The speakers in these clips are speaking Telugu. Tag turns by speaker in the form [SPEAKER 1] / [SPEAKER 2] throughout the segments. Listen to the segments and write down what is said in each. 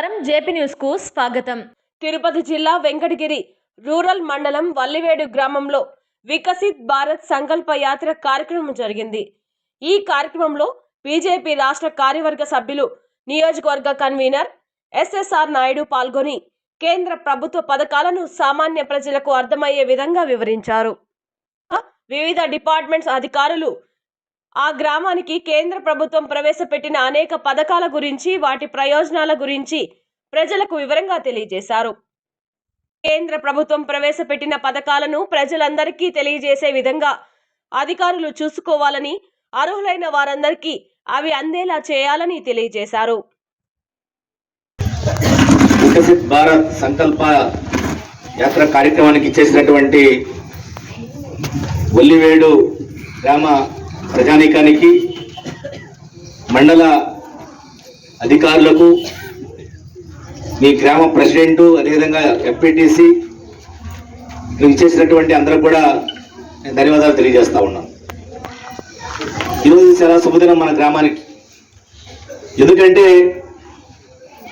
[SPEAKER 1] నమస్కారం జేపీ న్యూస్కు స్వాగతం. తిరుపతి జిల్లా వెంకటగిరి రూరల్ మండలం వల్లివేడు గ్రామంలో వికసిత్ భారత్ సంకల్ప యాత్ర కార్యక్రమం జరిగింది. ఈ కార్యక్రమంలో బీజేపీ రాష్ట్ర కార్యవర్గ సభ్యులు నియోజకవర్గ కన్వీనర్ ఎస్ఎస్ఆర్ నాయుడు పాల్గొని కేంద్ర ప్రభుత్వ పథకాలను సామాన్య ప్రజలకు అర్థమయ్యే విధంగా వివరించారు. వివిధ డిపార్ట్మెంట్స్ అధికారులు ఆ గ్రామానికి కేంద్ర ప్రభుత్వం ప్రవేశపెట్టిన అనేక పథకాల గురించి వాటి ప్రయోజనాల గురించి ప్రజలకు వివరంగా తెలియజేశారు. కేంద్ర ప్రభుత్వం ప్రవేశపెట్టిన పథకాలను ప్రజలందరికీ తెలియజేసే విధంగా అధికారులు చూసుకోవాలని అర్హులైన వారందరికీ అవి అందేలా చేయాలని తెలియజేశారు.
[SPEAKER 2] వికసిత్ భారత్ సంకల్ప యాత్ర కార్యక్రమానికి ఇచ్చేసినటువంటి ఒల్లివేడు గ్రామ ప్రజానీకానికి మండల అధికారులకు మీ గ్రామ ప్రెసిడెంటు అదేవిధంగా ఎంపీటీసీ ఇచ్చేసినటువంటి అందరికి కూడా నేను ధన్యవాదాలు తెలియజేస్తా ఉన్నాను. ఈరోజు చాలా శుభదినం మన గ్రామానికి. ఎందుకంటే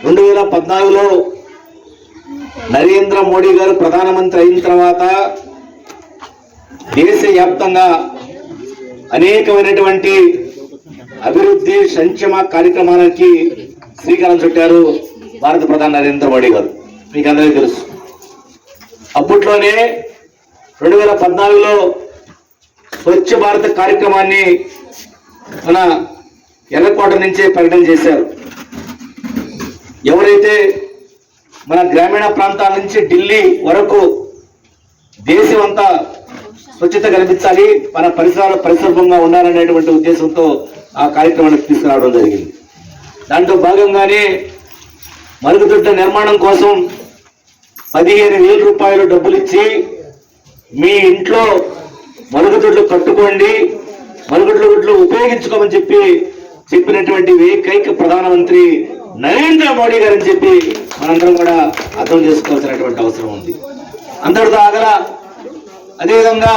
[SPEAKER 2] రెండు వేల పద్నాలుగులో నరేంద్ర మోడీ గారు ప్రధానమంత్రి అయిన తర్వాత దేశవ్యాప్తంగా అనేకమైనటువంటి అభివృద్ధి సంక్షేమ కార్యక్రమాలకి శ్రీకారం చుట్టారు భారత ప్రధాని నరేంద్ర మోడీ గారు. మీకు అందరికీ తెలుసు. అప్పట్లోనే రెండు వేల పద్నాలుగులో స్వచ్ఛ భారత కార్యక్రమాన్ని మన ఎర్రకోట నుంచే ప్రకటన చేశారు. ఎవరైతే మన గ్రామీణ ప్రాంతాల నుంచి ఢిల్లీ వరకు దేశం అంతా స్వచ్ఛత కనిపించాలి మన పరిసరాలు పరిశుభ్రంగా ఉండాలనేటువంటి ఉద్దేశంతో ఆ కార్యక్రమానికి తీసుకురావడం జరిగింది. దాంట్లో భాగంగానే మరుగుదొడ్డ నిర్మాణం కోసం పదిహేను వేల రూపాయలు డబ్బులు ఇచ్చి మీ ఇంట్లో మరుగుదొడ్లు కట్టుకోండి మరుగుదొడ్లు ఉపయోగించుకోమని చెప్పి చెప్పినటువంటి ఏకైక ప్రధానమంత్రి నరేంద్ర మోడీ గారని చెప్పి మనందరం కూడా అర్థం చేసుకోవాల్సినటువంటి అవసరం ఉంది. అందరితో ఆగల అదేవిధంగా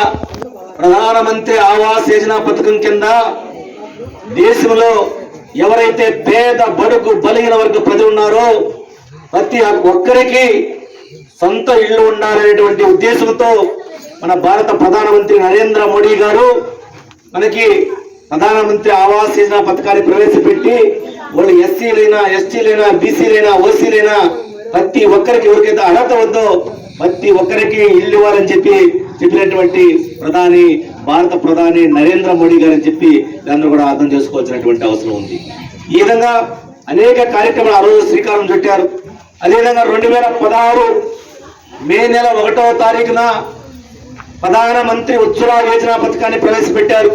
[SPEAKER 2] ప్రధానమంత్రి ఆవాస్ యోజన పథకం కింద దేశంలో ఎవరైతే పేద బడుగు బలిగిన వర్గ ప్రజలు ఉన్నారో ప్రతి ఒక్కరికి సొంత ఇల్లు ఉండాలనేటువంటి ఉద్దేశంతో మన భారత ప్రధానమంత్రి నరేంద్ర మోడీ గారు మనకి ప్రధానమంత్రి ఆవాస్ యోజన పథకాన్ని ప్రవేశపెట్టి వాళ్ళు ఎస్సీలైనా ఎస్టీలైనా బీసీలైనా ఓసీలైనా ప్రతి ఒక్కరికి ఎవరికైతే అర్హత ఉందో ప్రతి ఒక్కరికి ఇల్లు ఇవ్వాలని చెప్పి చెప్పినటువంటి ప్రధాని భారత ప్రధాని నరేంద్ర మోడీ గారు అని చెప్పి దాన్ని కూడా అర్థం చేసుకోవాల్సినటువంటి అవసరం ఉంది. ఈ విధంగా అనేక కార్యక్రమాలు ఆ రోజు శ్రీకారం చుట్టారు. అదేవిధంగా రెండు వేల పదహారు మే నెల ఒకటవ తారీఖున ప్రధానమంత్రి ఉజ్వల యోజన పథకాన్ని ప్రవేశపెట్టారు.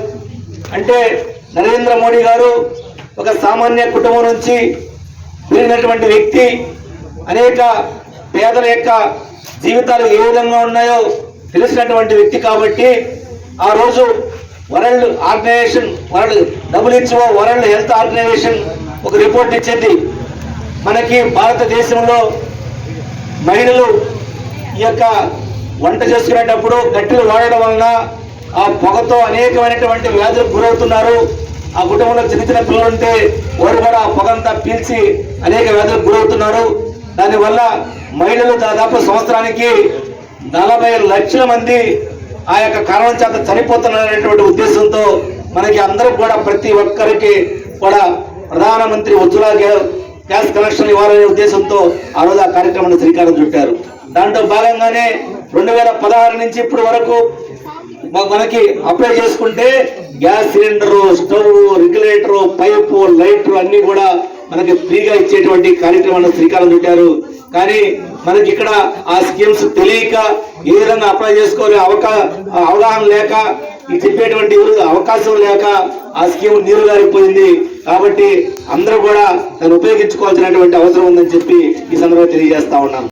[SPEAKER 2] అంటే నరేంద్ర మోడీ గారు ఒక సామాన్య కుటుంబం నుంచి వెళ్ళినటువంటి వ్యక్తి అనేక పేదల యొక్క జీవితాలు ఏ విధంగా ఉన్నాయో తెలిసినటువంటి వ్యక్తి కాబట్టి ఆ రోజు world organization world WHO world health organization ఒక రిపోర్ట్ ఇచ్చింది. మనకి భారతదేశంలో మహిళలు ఈ యొక్క వంట చేసుకునేటప్పుడు గట్టిలు వాడడం వలన ఆ పొగతో అనేకమైనటువంటి వ్యాధులకు గురవుతున్నారు. ఆ కుటుంబంలో చిన్న చిన్న పిల్లలు ఉంటే వారు కూడా ఆ పొగంతా పీల్చి అనేక వ్యాధులకు గురవుతున్నారు. దానివల్ల మహిళలు దాదాపు సంవత్సరానికి నలభై లక్షల మంది ఆ యొక్క కారణం చేత చనిపోతున్నారనేటువంటి ఉద్దేశంతో మనకి అందరూ కూడా ప్రతి ఒక్కరికి కూడా ప్రధానమంత్రి ఉజ్వల గ్యాస్ కనెక్షన్ ఇవ్వాలనే ఉద్దేశంతో ఆ రోజు ఆ కార్యక్రమాన్ని శ్రీకారం చుట్టారు. దాంట్లో భాగంగానే రెండు వేల పదహారు నుంచి ఇప్పటి వరకు మనకి అప్లై చేసుకుంటే gas cylinder stove regulator pipe lighter అన్ని కూడా మనకి ఫ్రీగా ఇచ్చేటువంటి కార్యక్రమాన్ని శ్రీకారం చుట్టారు. కానీ మనకి ఇక్కడ ఆ స్కీమ్స్ తెలియక ఏ విధంగా అప్లై చేసుకోవాలి అవకా అవగాహన లేక చెప్పేటువంటి అవకాశం లేక ఆ స్కీమ్ నీరు గారిపోయింది. కాబట్టి అందరూ కూడా దాన్ని ఉపయోగించుకోవాల్సినటువంటి అవసరం ఉందని చెప్పి ఈ సందర్భంగా తెలియజేస్తా ఉన్నాను.